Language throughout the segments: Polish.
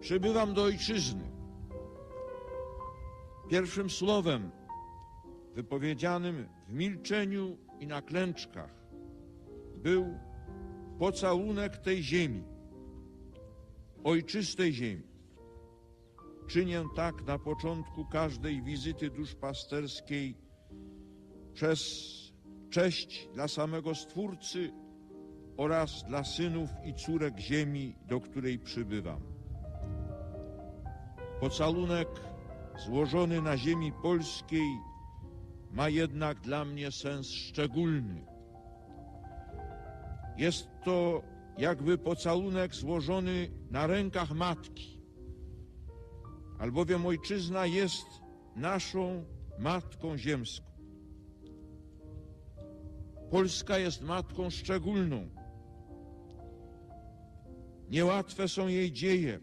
przybywam do ojczyzny. Pierwszym słowem wypowiedzianym w milczeniu i na klęczkach był pocałunek tej ziemi, ojczystej ziemi. Czynię tak na początku każdej wizyty duszpasterskiej przez cześć dla samego Stwórcy oraz dla synów i córek ziemi, do której przybywam. Pocałunek złożony na ziemi polskiej ma jednak dla mnie sens szczególny. Jest to jakby pocałunek złożony na rękach matki, albowiem ojczyzna jest naszą matką ziemską. Polska jest matką szczególną. Niełatwe są jej dzieje,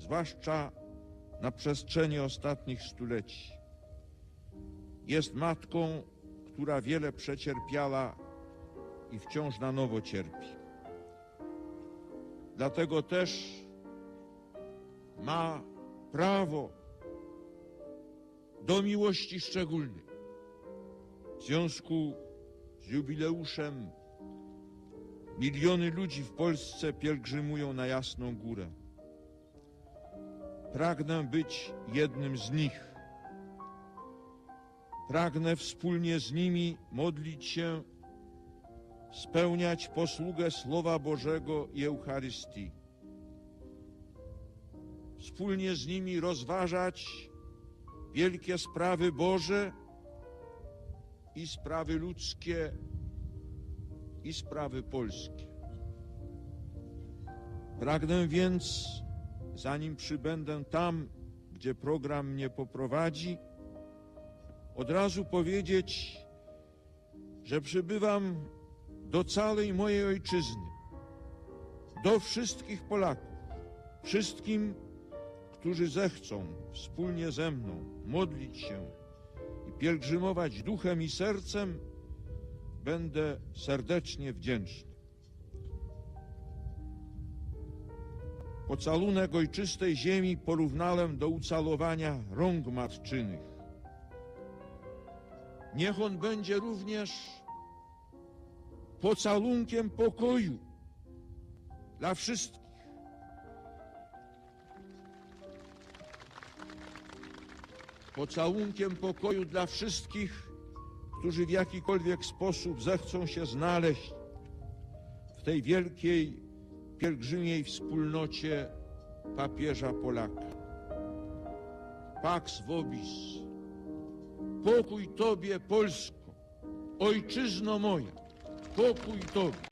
zwłaszcza na przestrzeni ostatnich stuleci. Jest matką, która wiele przecierpiała i wciąż na nowo cierpi. Dlatego też ma prawo do miłości szczególnej. W związku z jubileuszem miliony ludzi w Polsce pielgrzymują na Jasną Górę. Pragnę być jednym z nich. Pragnę wspólnie z nimi modlić się, spełniać posługę Słowa Bożego i Eucharystii. Wspólnie z nimi rozważać wielkie sprawy Boże i sprawy ludzkie i sprawy polskie. Pragnę więc, zanim przybędę tam, gdzie program mnie poprowadzi, od razu powiedzieć, że przybywam do całej mojej ojczyzny, do wszystkich Polaków, wszystkim, którzy zechcą wspólnie ze mną modlić się i pielgrzymować duchem i sercem, będę serdecznie wdzięczny. Pocalunek ojczystej ziemi porównałem do ucalowania rąk matczynych. Niech on będzie również pocalunkiem pokoju dla wszystkich. Pocałunkiem pokoju dla wszystkich, którzy w jakikolwiek sposób zechcą się znaleźć w tej wielkiej pielgrzymiej wspólnocie papieża Polaka. Pax vobis. Pokój Tobie, Polsko, ojczyzno moja, pokój Tobie.